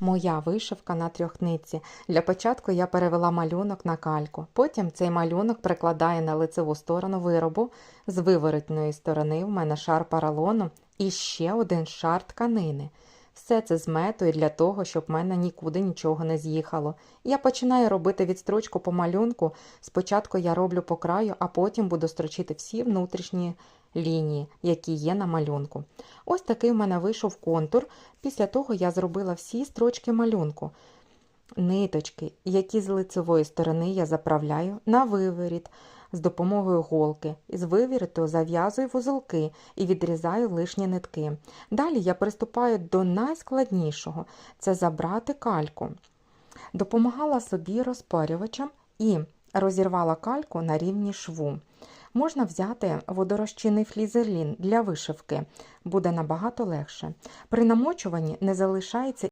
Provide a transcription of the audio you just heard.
Моя вишивка на трьохниці. Для початку я перевела малюнок на кальку. Потім цей малюнок прикладає на лицеву сторону виробу. З виворотної сторони в мене шар поролону і ще один шар тканини. Все це зметую для того, щоб в мене нікуди нічого не з'їхало. Я починаю робити відстрочку по малюнку. Спочатку я роблю по краю, а потім буду строчити всі внутрішні лінії, які є на малюнку. Ось такий в мене вийшов контур. Після того я зробила всі строчки малюнку. Ниточки, які з лицевої сторони я заправляю на виворіт з допомогою голки. З виворіту зав'язую вузолки і відрізаю лишні нитки. Далі я приступаю до найскладнішого це забрати кальку. Допомагала собі розпарювачем і розірвала кальку на рівні шву. Можна взяти водорозчинний флізелін для вишивки, буде набагато легше. При намочуванні не залишається